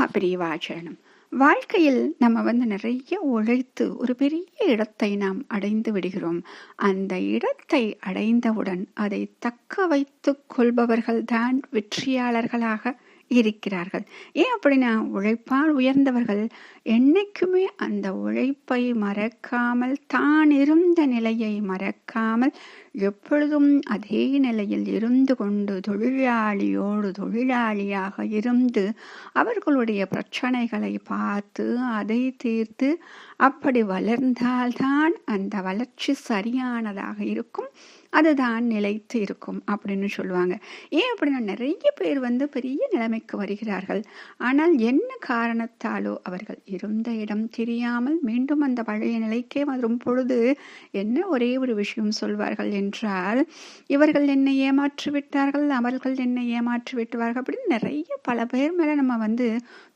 மகா பெரியவாச்சரணம் வாழ்க்கையில் நம்ம வந்து நிறைய உழைத்து ஒரு பெரிய இடத்தை நாம் அடைந்து விடுகிறோம். அந்த இடத்தை அடைந்தவுடன் அதை தக்க வைத்து கொள்பவர்கள் தான் வெற்றியாளர்களாக இருக்கிறார்கள். ஏன் அப்படின்னா உழைப்பால் உயர்ந்தவர்கள் என்னைக்குமே அந்த உழைப்பை மறக்காமல் தான் இருந்த நிலையை மறக்காமல் எப்பொழுதும் அதே நிலையில் இருந்து கொண்டு தொழிலாளியோடு தொழிலாளியாக இருந்து அவர்களுடைய பிரச்சனைகளை பார்த்து அதை தீர்த்து அப்படி வளர்ந்தால்தான் அந்த வளர்ச்சி சரியானதாக இருக்கும் அதுதான் நிலைத்து இருக்கும் அப்படின்னு சொல்லுவாங்க. ஏன் அப்படின்னா நிறைய பேர் வந்து பெரிய நிலைமைக்கு வருகிறார்கள். ஆனால் என்ன காரணத்தாலோ அவர்கள் இருந்த இடம் தெரியாமல் மீண்டும் அந்த பழைய நிலைக்கே வரும் பொழுது என்ன ஒரே ஒரு விஷயம் சொல்வார்கள் என்றால் இவர்கள் என்னை ஏமாற்றி விட்டார்கள் அவர்கள் என்னை ஏமாற்றி விட்டுவார்கள் அப்படின்னு நிறைய பல பேர் மேலே நம்ம வந்து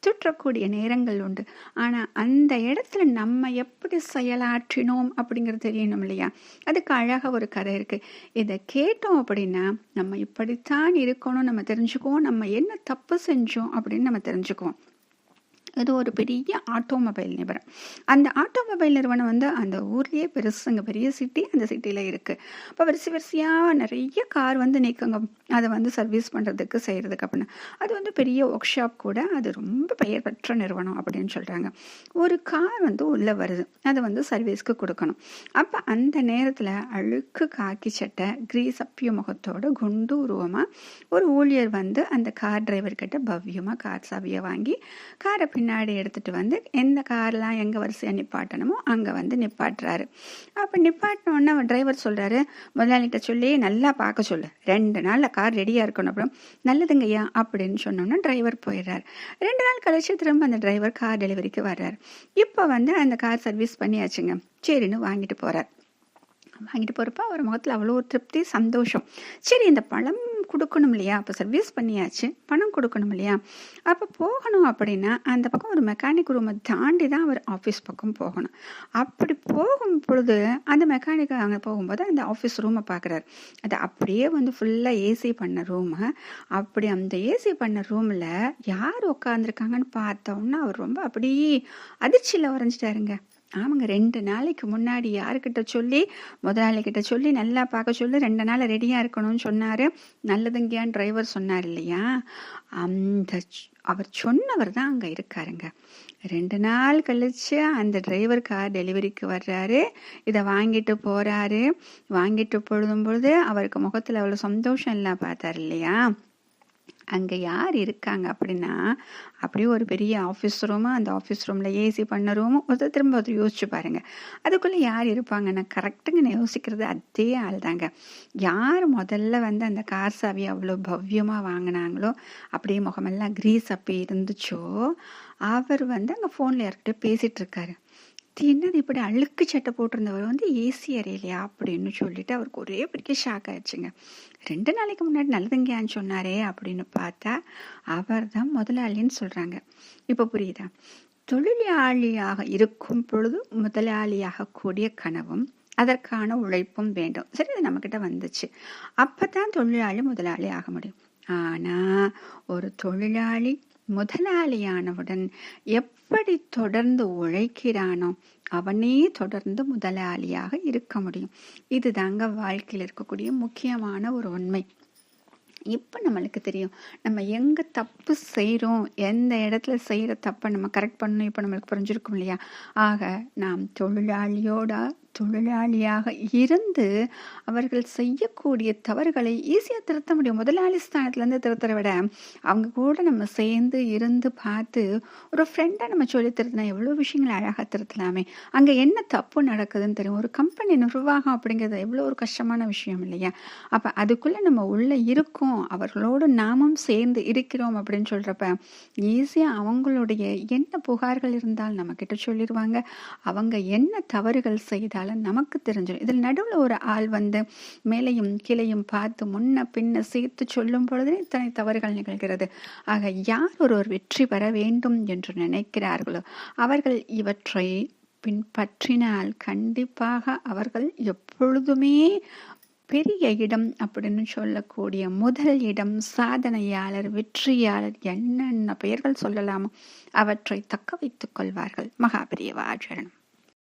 சுற்றக்கூடிய நேரங்கள் உண்டு. ஆனால் அந்த இடத்துல நம்ம எப்படி செயலாற்றினோம் அப்படிங்கிறது தெரியணும் இல்லையா? அதுக்கு அழகாக ஒரு கதை இருக்குது இதை கேட்டோம் அப்படின்னா நம்ம இப்படித்தான் இருக்கணும் நம்ம தெரிஞ்சுக்குவோம் நம்ம என்ன தப்பு செஞ்சோம் அப்படின்னு நம்ம தெரிஞ்சுக்குவோம். இது ஒரு பெரிய ஆட்டோமொபைல் நிறுவனம் அந்த ஆட்டோமொபைல் நிறுவனம் வந்து அந்த ஊர்லேயே பெருசுங்க பெரிய சிட்டி அந்த சிட்டியில் இருக்குது இப்போ வரிசை வரிசையாக நிறைய கார் வந்து நீக்கங்க. அதை வந்து சர்வீஸ் பண்ணுறதுக்கு செய்கிறதுக்கு அப்படின்னு. அது வந்து பெரிய ஒர்க் ஷாப் கூட அது ரொம்ப பெயர் பெற்ற நிறுவனம் அப்படின்னு சொல்கிறாங்க ஒரு கார் வந்து உள்ளே வருது. அதை வந்து சர்வீஸ்க்கு கொடுக்கணும். அப்போ அந்த நேரத்தில் அழுக்கு காக்கி சட்டை கிரீஸ் அப்பிய முகத்தோட குண்டு உருவமாக ஒரு ஊழியர் வந்து அந்த கார் டிரைவர்கிட்ட பவ்யமாக கார் சாவியை வாங்கி காரை பின் பின்னாடி எடுத்துகிட்டு வந்து எந்த கார்லாம் எங்கே வரிசையாக நிப்பாட்டணுமோ அங்கே வந்து நிப்பாட்டுறாரு. அப்போ நிப்பாட்டினோடனே அவர் டிரைவர் சொல்கிறாரு முதலாளிகிட்ட சொல்லி நல்லா பார்க்க சொல்லு. ரெண்டு நாளில் கார் ரெடியாக இருக்கணும் அப்புறம் நல்லதுங்கய்யா அப்படின்னு சொன்னோன்னா டிரைவர் போயிடுறாரு. ரெண்டு நாள் கழிச்சு திரும்ப அந்த டிரைவர் கார் டெலிவரிக்கு வர்றாரு. இப்போ வந்து அந்த கார் சர்வீஸ் பண்ணியாச்சுங்க. சரின்னு வாங்கிட்டு போகிறார் வாங்கிட்டு போகிறப்ப அவர் முகத்தில் அவ்வளோ ஒரு திருப்தி சந்தோஷம். சரி இந்த பழம் கொடுக்கணும் இல்லையா அப்போ சர்வீஸ் பண்ணியாச்சு பணம் கொடுக்கணும் இல்லையா அப்போ போகணும் அப்படின்னா அந்த பக்கம் ஒரு மெக்கானிக் ரூமை தாண்டி தான் அவர் ஆஃபீஸ் பக்கம் போகணும். அப்படி போகும் பொழுது அந்த மெக்கானிக் அங்கே போகும்போது அந்த ஆஃபீஸ் ரூமை பார்க்குறாரு அது அப்படியே வந்து ஃபுல்லாக ஏசி பண்ண ரூமு அப்படி அந்த ஏசி பண்ண ரூமில் யார் உட்காந்துருக்காங்கன்னு பார்த்தோன்னா அவர் ரொம்ப அப்படியே அதிர்ச்சியில் வரைஞ்சிட்டாருங்க ஆமாங்க ரெண்டு நாளைக்கு முன்னாடி யாருக்கிட்ட சொல்லி முதலாளிகிட்ட சொல்லி நல்லா பார்க்க சொல்லி ரெண்டு நாள் ரெடியாக இருக்கணும்னு சொன்னார். நல்லதுங்கயான்னு டிரைவர் சொன்னார் இல்லையா? அந்த அவர் சொன்னவர் தான் அங்கே இருக்காருங்க. ரெண்டு நாள் கழிச்சு அந்த டிரைவர் கார் டெலிவரிக்கு வர்றாரு. இதை வாங்கிட்டு போகிறாரு வாங்கிட்டு பொழுதும் பொழுது அவருக்கு முகத்தில் அவ்வளோ சந்தோஷம் எல்லாம் பார்த்தார் இல்லையா? அங்கே யார் இருக்காங்க அப்படின்னா அப்படியே ஒரு பெரிய ஆஃபீஸ் ரூமு அந்த ஆஃபீஸ் ரூமில் ஏசி பண்ண ரூமு ஒருத்தர் திரும்ப ஒருத்தர் யோசிச்சு பாருங்கள் அதுக்குள்ளே யார் இருப்பாங்கன்னா கரெக்டுங்க நான் யோசிக்கிறது அதே ஆள் தாங்க யார் முதல்ல வந்து அந்த கார் சாவி அவ்வளோ பவ்யமாக வாங்கினாங்களோ அப்படியே முகமெல்லாம் கிரீஸ் அப்படி இருந்துச்சோ அவர் வந்து அங்கே ஃபோனில் யார்கிட்ட பேசிகிட்டு இருக்காரு. என்னது இப்படி அழுக்கு சட்டை போட்டிருந்தவர் வந்து ஏசி அறையிலையா அப்படின்னு சொல்லிட்டு அவருக்கு ஒரே பெரிய ஷாக் ஆயிடுச்சுங்க. ரெண்டு நாளைக்கு முன்னாடி நல்லதுங்கயான்னு சொன்னாரே அப்படின்னு பார்த்தா அவர் தான் முதலாளின்னு சொல்கிறாங்க இப்போ புரியுதா? தொழிலாளியாக இருக்கும் பொழுது முதலாளியாக கூடிய கனவும் அதற்கான உழைப்பும் வேண்டும். சரி அது நம்மக்கிட்ட வந்துச்சு. அப்போ தான் தொழிலாளி முதலாளி ஆக முடியும். ஆனால் ஒரு தொழிலாளி முதலாளியானவுடன் எப்படி தொடர்ந்து உழைக்கிறானோ அவனே தொடர்ந்து முதலாளியாக இருக்க முடியும். இதுதாங்க வாழ்க்கையில் இருக்கக்கூடிய முக்கியமான ஒரு உண்மை. இப்போ நம்மளுக்கு தெரியும் நம்ம எங்கே தப்பு செய்கிறோம் எந்த இடத்துல செய்கிற தப்பை நம்ம கரெக்ட் பண்ணணும் இப்போ நம்மளுக்கு புரிஞ்சிருக்கும் இல்லையா? ஆக நாம் தொழிலாளியோட தொழிலாளியாக இருந்து அவர்கள் செய்யக்கூடிய தவறுகளை ஈஸியாக திருத்த முடியும். முதலாளி ஸ்தானத்துலேருந்து திருத்தரை விட அவங்க கூட நம்ம சேர்ந்து இருந்து பார்த்து ஒரு ஃப்ரெண்டாக நம்ம சொல்லி திருத்தினா எவ்வளோ விஷயங்களை அழகாக திருத்தலாமே. அங்கே என்ன தப்பு நடக்குதுன்னு தெரியும். ஒரு கம்பெனி நிர்வாகம் அப்படிங்கிறது எவ்வளோ ஒரு கஷ்டமான விஷயம் இல்லையா? அப்போ அதுக்குள்ளே நம்ம உள்ளே இருக்கோம். அவர்களோடு நாமும் சேர்ந்து இருக்கிறோம் அப்படின்னு சொல்கிறப்ப ஈஸியாக அவங்களுடைய என்ன புகார்கள் இருந்தால் நம்மக்கிட்ட சொல்லிடுவாங்க அவங்க என்ன தவறுகள் செய்தால் இருந்தாலும் நமக்கு தெரிஞ்சிடும். இதில் நடுவில் ஒரு ஆள் வந்து மேலையும் கீழையும் பார்த்து முன்ன பின்ன சேர்த்து சொல்லும் பொழுதே இத்தனை தவறுகள் நிகழ்கிறது. ஆக யார் ஒருவர் வெற்றி பெற வேண்டும் என்று நினைக்கிறார்களோ அவர்கள் இவற்றை பின்பற்றினால் கண்டிப்பாக அவர்கள் எப்பொழுதுமே பெரிய இடம் அப்படின்னு சொல்லக்கூடிய முதல் இடம் சாதனையாளர் வெற்றியாளர் என்னென்ன பெயர்கள் சொல்லலாமோ அவற்றை தக்க வைத்துக் கொள்வார்கள். மகாபிரிய ஆச்சரணம்